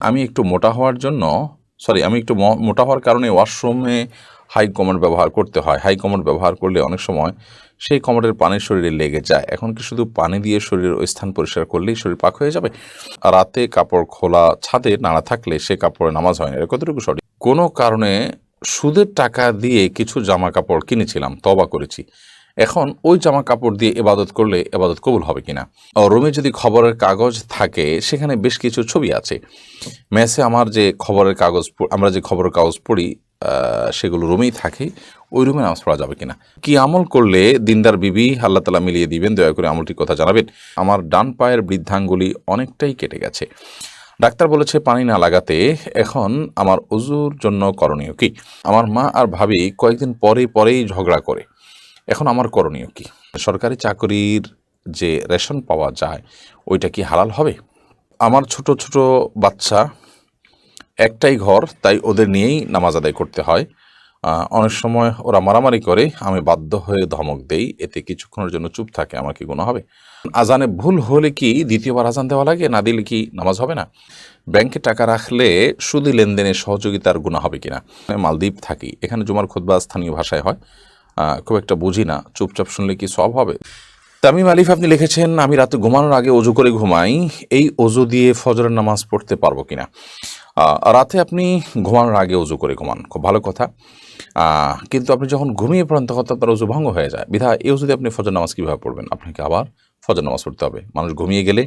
আমি একটু মোটা হওয়ার জন্য সরি আমি একটু মোটা হওয়ার কারণে ওয়াশরুমে হাই কমোড ব্যবহার করতে হয়। হাই কমোড ব্যবহার করলে অনেক সময় সেই কমোডের পানি শরীরে লেগে যায়। এখন কি শুধু পানি দিয়ে শরীরের ওই স্থান পরিষ্কার করলেই শরীর পাক হয়ে যাবে? আর রাতে কাপড় খোলা ছাদে নাড়া থাকলে সে কাপড়ে নামাজ হয় না। কতটুকু সঠিক? কোনো কারণে সুদের টাকা দিয়ে কিছু জামা কাপড় কিনেছিলাম তবা করেছি। এখন ওই জামা কাপড় দিয়ে এবাদত করলে এবাদত কবুল হবে কিনা? ও রুমে যদি খবরের কাগজ থাকে, সেখানে বেশ কিছু ছবি আছে। মেসে আমার যে খবরের কাগজ আমরা যে খবরের কাগজ পড়ি সেগুলো রুমেই থাকে। ওই রুমে নামাজ পড়া যাবে কিনা? কি আমল করলে দিনদার বিবি আল্লাহ তালা মিলিয়ে দিবেন? দয়া করে আমলটির কথা জানাবেন। আমার ডান পায়ের বৃদ্ধাঙ্গুলি অনেকটাই কেটে গেছে। ডাক্তার বলেছে, পানি না লাগাতে এখন আমার অজুর জন্য করণীয় কি? আমার মা আর ভাবি কয়েকদিন পরেই পরেই ঝগড়া করে। এখন আমার করণীয় কি? সরকারি চাকরির যে রেশন পাওয়া যায়, ওইটা কি হালাল হবে? আমার ছোট ছোট বাচ্চা একটাই ঘর, তাই ওদের নিয়েই নামাজ আদায় করতে হয়। অনেক সময় ওরা মারামারি করে, আমি বাধ্য হয়ে ধমক দেই, এতে কিছুক্ষণের জন্য চুপ থাকে, আমার কি গুণ হবে? আজানে ভুল হলে কি দ্বিতীয়বার আজান দেওয়া লাগে, না দিলে কি নামাজ হবে না? ব্যাংকে টাকা রাখলে সুদি লেনদেনে সহযোগিতার গুণা হবে কিনা? মালদ্বীপ থাকি, এখানে জুমার খুদ্া স্থানীয় ভাষায় হয়। খুব একটা বুঝি না। চুপচাপ শুনলে কি সব হবে? তামিম আলিফ, আপনি লিখেছেন, আমি রাতে ঘুমানোর আগে অজু করে ঘুমাই। এই অজু দিয়ে ফজরের নামাজ পড়তে পারব কিনা? রাতে আপনি ঘুমানোর আগে অজু করে ঘুমান। খুব ভালো কথা। কিন্তু আপনি যখন ঘুমিয়ে পড়েন, তখন তো আপনার অজু ভঙ্গ হয়ে যায়। বিধা এই অজুতে আপনি ফজর নামাজ কীভাবে পড়বেন? আপনাকে আবার ফজর নামাজ পড়তে হবে। মানুষ ঘুমিয়ে গেলে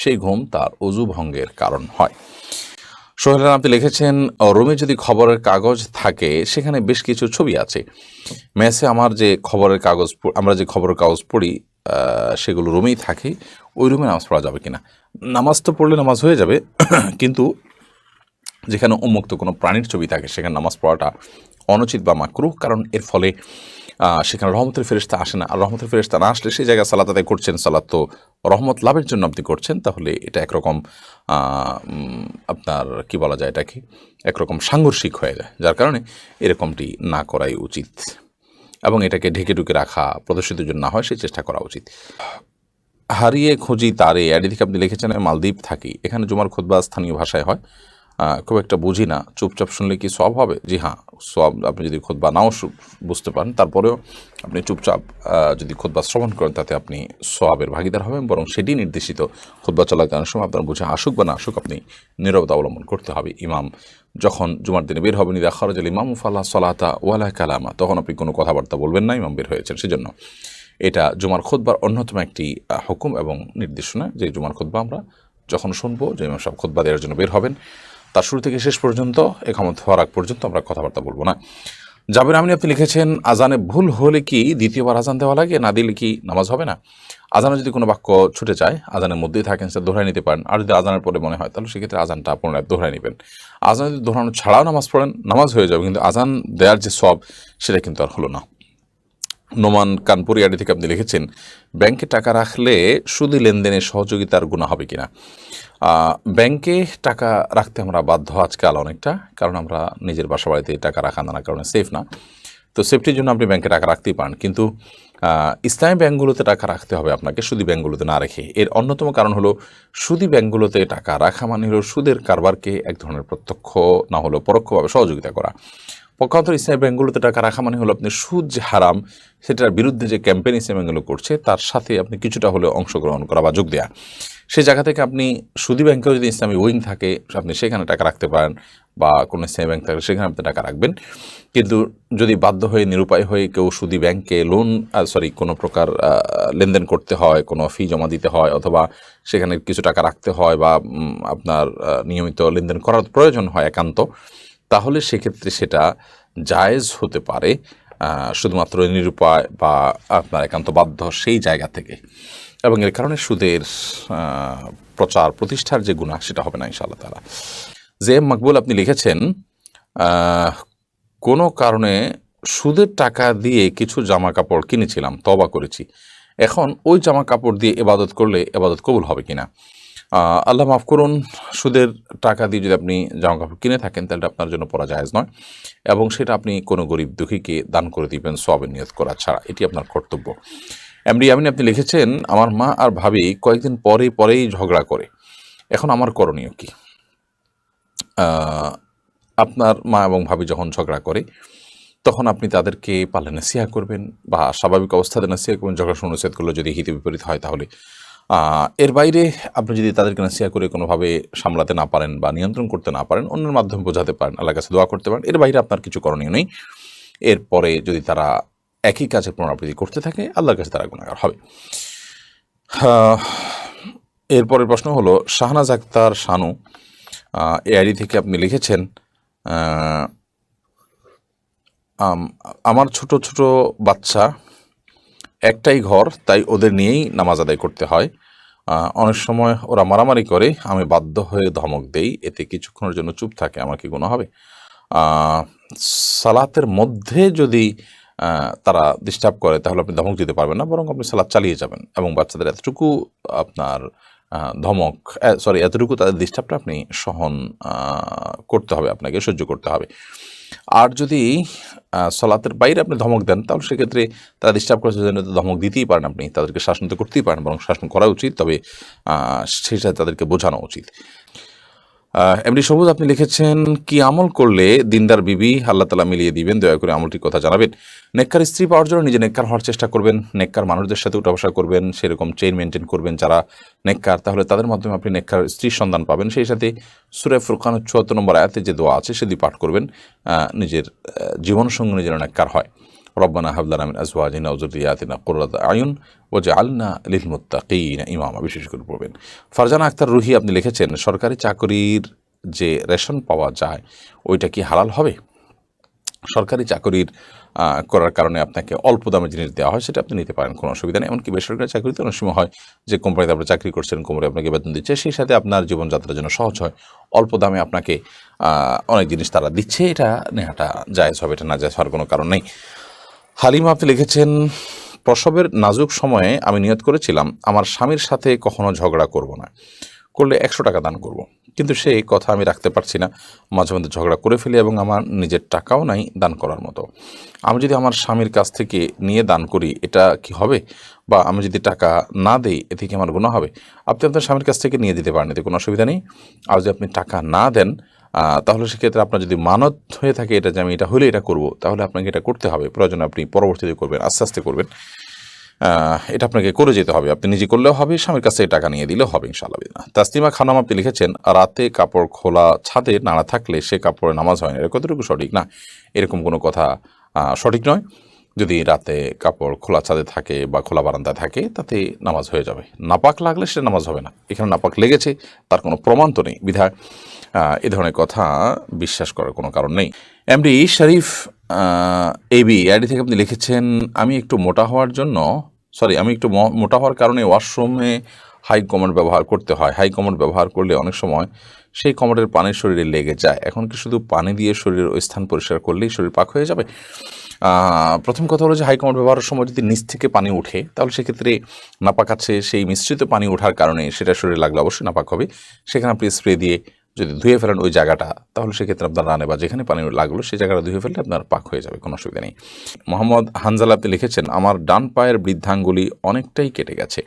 সেই ঘুম তার অজু ভঙ্গের কারণ হয়। সোহেল আপনি লিখেছেন রুমে যদি খবরের কাগজ থাকে, সেখানে বেশ কিছু ছবি আছে। মেসে আমার যে খবরের কাগজ আমরা যে খবরের কাগজ পড়ি সেগুলো রুমেই থাকে। ওই রুমে নামাজ পড়া যাবে কিনা? নামাজ তো পড়লে নামাজ হয়ে যাবে, কিন্তু যেখানে উন্মুক্ত কোনো প্রাণীর ছবি থাকে, সেখানে নামাজ পড়াটা অনুচিত বা মাকরুহ, কারণ এর ফলে সেখানে রহমতের ফেরেস্তা আসে না। আর রহমতের ফেরেস্তা না আসলে সেই জায়গায় সালাত আদায় করছেন, সালাত তো রহমত লাভের জন্য আপনি করছেন, তাহলে এটা একরকম আপনার কি বলা যায় এটাকে? একরকম সাংঘর্ষিক হয়ে যায়, যার কারণে এরকমটি না করাই উচিত। এবং এটাকে ঢেকে ঢুকে রাখা প্রদর্শিত জন্য না হয়, সেই চেষ্টা করা উচিত। হারিয়ে খুঁজি তারে অ্যাডি থেকে আপনি লিখেছেন মালদ্বীপ থাকি। এখানে জুমার খুদ্া স্থানীয় ভাষায় হয়। খুব একটা বুঝি না। চুপচাপ শুনলে কি সব হবে? জি হ্যাঁ সব আপনি যদি খুদ্া নাও বুঝতে পারেন, তারপরেও আপনি চুপচাপ যদি খুদ্া শ্রবণ করেন, তাতে আপনি সবের ভাগিদার হবেন, বরং সেটি নির্দেশিত খুদ্া চলাকালীন সময় আপনার বুঝে আসুক বা না আসুক, আপনি নীরবতা অবলম্বন করতে হবে। ইমাম যখন জুমার দিনে বের হবেন, ইদা খরজাল ইমাম ফাল্লাহ সলাতা ওয়ালা কালামা, তখন আপনি কোনো কথাবার্তা বলবেন না, ইমাম বের হয়েছেন সেজন্য। এটা জুমার খুতবার অন্যতম একটি হুকুম এবং নির্দেশনা, যে জুমার খুতবা আমরা যখন শুনব, যে ইমাম সাহেব খুতবা দেওয়ার জন্য বের হবেন। তার শুরু থেকে শেষ পর্যন্ত একামত হওয়ার আগ পর্যন্ত আমরা কথাবার্তা বলব না। জাবির আমিন আপনি লিখেছেন, আজানে ভুল হলে কি দ্বিতীয়বার আজান দেওয়া লাগে? না দিলে কি নামাজ হবে না? আজানে যদি কোনো বাক্য ছুটে যায়, আজানের মধ্যেই থাকেন, সেটা দোহরাই নিতে পারেন। আর যদি আজানের পরে মনে হয়, তাহলে সেক্ষেত্রে আজানটা পুনরায় দোহরাই নেবেন। আজান যদি দোহরানো ছাড়াও নামাজ পড়েন, নামাজ হয়ে যাবে, কিন্তু আজান দেওয়ার যে সব, সেটা কিন্তু আর হলো না। নোমান কানপুরি আডি থেকে আপনি লিখেছেন, ব্যাংকে টাকা রাখলে সুদি লেনদেনে সহযোগিতার গুণা হবে কিনা? ব্যাংকে টাকা রাখতে আমরা বাধ্য আজকাল অনেকটা, কারণ আমরা নিজের বাসা বাড়িতে টাকা রাখা নানা কারণে সেফ না। তো সেফটির জন্য আপনি ব্যাংকে টাকা রাখতেই পারেন। কিন্তু ইসলামী ব্যাংকগুলোতে টাকা রাখতে হবে আপনাকে, সুদি ব্যাংকগুলোতে না রেখে। এর অন্যতম কারণ হলো, সুদি ব্যাংকগুলোতে টাকা রাখা মানে হলো সুদের কারবারকে এক ধরনের প্রত্যক্ষ না হলেও পরোক্ষভাবে সহযোগিতা করা। পক্ষান্তর ইসলামী ব্যাংকগুলোতে টাকা রাখা মানে হলো আপনি সুদ যে হারাম, সেটার বিরুদ্ধে যে ক্যাম্পেইন ইসলামী ব্যাংকগুলো করছে, তার সাথে আপনি কিছুটা হলেও অংশগ্রহণ করা বা যোগ দেওয়া সেই জায়গা থেকে আপনি সুদি ব্যাংকেও যদি ইসলামী উইং থাকে, আপনি সেখানে টাকা রাখতে পারেন বা কোনো ইসলামী ব্যাংক থাকলে সেখানে আপনি টাকা রাখবেন। কিন্তু যদি বাধ্য হয়ে, নিরুপায় হয়ে কেউ সুদি ব্যাংকে লোন সরি কোনো প্রকার লেনদেন করতে হয়, কোনো ফি জমা দিতে হয়, অথবা সেখানে কিছু টাকা রাখতে হয় বা আপনার নিয়মিত লেনদেন করার প্রয়োজন হয় একান্ত, তাহলে সেক্ষেত্রে সেটা জায়েজ হতে পারে শুধুমাত্র নিরুপায় বা আপনার একান্ত বাধ্য সেই জায়গা থেকে। এবং এর কারণে সুদের প্রচার, প্রতিষ্ঠার যে গুণা সেটা হবে না ইনশাআল্লাহ তালা জে এম মকবুল, আপনি লিখেছেন কোনো কারণে সুদের টাকা দিয়ে কিছু জামা কাপড় কিনেছিলাম তবা করেছি। এখন ওই জামা কাপড় দিয়ে এবাদত করলে এবাদত কবুল হবে কিনা? আল্লাহ মাফ করুন, সুদের টাকা দিয়ে যদি আপনি জামা কাপড় কিনে থাকেন, তাহলে আপনার জন্য পরা জায়েজ নয়। এবং সেটা আপনি কোনো গরিব দুঃখীকে দান করে দিবেন সবের নিয়ত করা ছাড়া। এটি আপনার কর্তব্য। এমডি আমিন আপনি লিখেছেন, আমার মা আর ভাবি কয়েকদিন পরে পরেই ঝগড়া করে। এখন আমার করণীয় কি? আপনার মা এবং ভাবি যখন ঝগড়া করে, তখন আপনি তাদেরকে পালে নাসিহা করবেন বা স্বাভাবিক অবস্থাতে নাসিহা করবেন। ঝগড়া অনুচ্ছেদ করলে যদি হিতে বিপরীত হয় তাহলে। এর বাইরে আপনি যদি তাদেরকে নাসিহা করে কোনোভাবে সামলাতে না পারেন বা নিয়ন্ত্রণ করতে না পারেন, অন্যের মাধ্যমে বোঝাতে পারেন, আল্লাহর কাছে দোয়া করতে পারেন, এর বাইরে আপনার কিছু করণীয় নেই। এরপরে যদি তারা একই কাজে পুনরাবৃত্তি করতে থাকে আল্লাহর কাছে তারা গুণাগার হবে। এরপরের প্রশ্ন হলো শাহনাজ আক্তার শানু আহ, এই আইডি থেকে আপনি লিখেছেন আমার ছোট ছোট বাচ্চা একটাই ঘর তাই ওদের নিয়েই নামাজ আদায় করতে হয়। অনেক সময় ওরা মারামারি করে আমি বাধ্য হয়ে ধমক দেই এতে কিছুক্ষণের জন্য চুপ থাকে আমার কি গুণ হবে? সালাতের মধ্যে যদি তারা ডিস্টার্ব করে, তাহলে আপনি ধমক দিতে পারবেন না, বরং আপনি সালাদ চালিয়ে যাবেন এবং বাচ্চাদের এতটুকু আপনার ধমক সরি এতটুকু তাদের ডিস্টার্বটা আপনি সহন করতে হবে আপনাকে, সহ্য করতে হবে। আর যদি সলাতের বাইরে আপনি ধমক দেন, তাহলে সেক্ষেত্রে তারা ডিস্টার্ব করার জন্য ধমক দিতেই পারেন আপনি, তাদেরকে শাসন তো করতেই পারেন, বরং শাসন করা উচিত, তবে সাথে তাদেরকে বোঝানো উচিত। এমনি সবুজ আপনি লিখেছেন কি আমল করলে দিনদার বিবি আল্লাহ তালা মিলিয়ে দিবেন? দয়া করে আমলটির কথা জানাবেন। নেককার স্ত্রী পাওয়ার জন্য নিজে নেককার হওয়ার চেষ্টা করবেন নেককার মানুষদের সাথে উঠা বসা করবেন সেরকম চেইন মেনটেন করবেন যারা নেককার। তাহলে তাদের মাধ্যমে আপনি নেককার স্ত্রীর সন্ধান পাবেন। সেই সাথে সুরে ফুরকানের চুয়াত্তর নম্বর আয়াতে যে দোয়া আছে সেটি পাঠ করবেন নিজের আহ, জীবনসঙ্গী যেন নেককার হয়। রব্বানা হাবলানা মিন আজওয়াজিনা ওয়া যুররিয়াতিনা কুররাতা আয়ুন ওয়াজআলনা লিল মুত্তাকিনা ইমামা, বিশেষ করে পড়বেন। ফারজানা আক্তার রুহি আপনি লিখেছেন, সরকারি চাকরির যে রেশন পাওয়া যায়, ওইটা কি হালাল হবে? সরকারি চাকরির করার কারণে আপনাকে অল্প দামে জিনিস দেওয়া হয়, সেটা আপনি নিতে পারেন, কোনো অসুবিধা নেই। এমনকি বেসরকারি চাকরিতে অনেক সময় হয় যে কোম্পানিতে আপনি চাকরি করছেন কোম্পানি আপনাকে বেতন দিচ্ছে, সেই সাথে আপনার জীবনযাত্রার জন্য সহজ হয়। অল্প দামে আপনাকে অনেক জিনিস তারা দিচ্ছে, এটা নেওয়াটা জায়েজ হবে, এটা না জায়েজ হওয়ার কোনো কারণ নেই। হালিমা আপনি লিখেছেন, প্রসবের নাজুক সময়ে আমি নিয়ত করেছিলাম, আমার স্বামীর সাথে কখনো ঝগড়া করব না। করলে একশো টাকা দান করব। কিন্তু সেই কথা আমি রাখতে পারছি না। মাঝে মধ্যে ঝগড়া করে ফেলি এবং আমার নিজের টাকাও নাই দান করার মতো। আমি যদি আমার স্বামীর কাছ থেকে নিয়ে দান করি, এটা কি হবে? বা আমি যদি টাকা না দেই, এতে কি আমার গুণা হবে? আপনি আপনার স্বামীর কাছ থেকে নিয়ে দিতে পারেন, এতে কোনো অসুবিধা নেই। আর যদি আপনি টাকা না দেন তাহলে সেক্ষেত্রে আপনার যদি মানত হয়ে থাকে এটা যে আমি এটা হলে এটা করব, তাহলে আপনাকে এটা করতে হবে। প্রয়োজনে আপনি পরবর্তীতে করবেন, আস্তে আস্তে করবেন। এটা আপনাকে করে যেতে হবে। আপনি নিজে করলেও হবে, স্বামীর কাছে টাকা নিয়ে দিলেও হবে, ইনশাআল্লাহ। তাসলিমা খানাম আপনি লিখেছেন, রাতে কাপড় খোলা ছাদে নাড়া থাকলে সে কাপড়ে নামাজ হয় না। এটা কতটুকু সঠিক? না, এরকম কোনো কথা সঠিক নয়। যদি রাতে কাপড় খোলা ছাদে থাকে বা খোলা বারান্দায় থাকে, তাতে নামাজ হয়ে যাবে। নাপাক লাগলে সে নামাজ হবে না। এখানে নাপাক লেগেছে, তার কোনো প্রমাণ তো নেই। বিধায় এ ধরনের কথা বিশ্বাস করার কোনো কারণ নেই। এমডি শরীফ এবি আইডি থেকে আপনি লিখেছেন, আমি একটু মোটা হওয়ার জন্য, সরি, আমি একটু মোটা হওয়ার কারণে ওয়াশরুমে হাই কমোড ব্যবহার করতে হয়। হাই কমোড ব্যবহার করলে অনেক সময় সেই কমোডের পানি শরীরে লেগে যায়। এখন কি শুধু পানি দিয়ে শরীরের ওই স্থান পরিষ্কার করলেই শরীর পাক হয়ে যাবে? প্রথম কথা হলো যে হাই কমোড ব্যবহারের সময় যদি নিচ থেকে পানি ওঠে, তাহলে সেক্ষেত্রে নাপাক আছে সেই মিশ্রিত পানি ওঠার কারণে সেটা শরীরে লাগলে অবশ্যই নাপাক হবে। সেখানে আপনি স্প্রে দিয়ে যদি ধুয়ে ফেলেন ওই জায়গাটা, তাহলে সেক্ষেত্রে আপনার রানে বা যেখানে পানি লাগল সেই জায়গাটা ধুয়ে ফেললে আপনার পাক হয়ে যাবে, কোনো অসুবিধা নেই। মোহাম্মদ হানজাল আপনি লিখেছেন, আমার ডান পায়ের বৃদ্ধাঙ্গুলি অনেকটাই কেটে গেছে।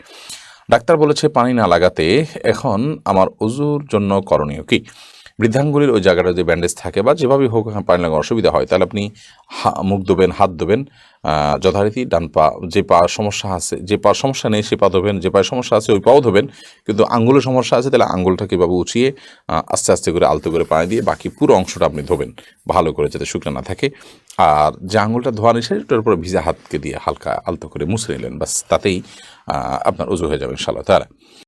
ডাক্তার বলেছে পানি না লাগাতে এখন আমার অজুর জন্য করণীয় কি? বৃদ্ধাঙ্গুলির ওই জায়গাটা যদি ব্যান্ডেজ থাকে বা যেভাবেই হোক পানি লাগানোর অসুবিধা হয়, তাহলে আপনি মুখ ধোবেন, হাত ধোবেন যথারীতি ডান পা, যে পা সমস্যা আছে, যে পা সমস্যা নেই, সে পা ধোবেন, যে পায়ে সমস্যা আছে, ওই পাও ধোবেন, কিন্তু আঙ্গুলের সমস্যা আছে, তাহলে আঙ্গুলটাকে এভাবে উঁচিয়ে আস্তে আস্তে করে আলতো করে পানি দিয়ে বাকি পুরো অংশটা আপনি ধোবেন, ভালো করে যাতে শুকনো না থাকে। আর যে আঙুলটা ধোয়া নিছে ওটার উপরে ভিজা হাতকে দিয়ে হালকা আলতো করে মুছে নিলেন বাস তাতেই আপনার উজু হয়ে যাবে, ইনশাআল্লাহ তারা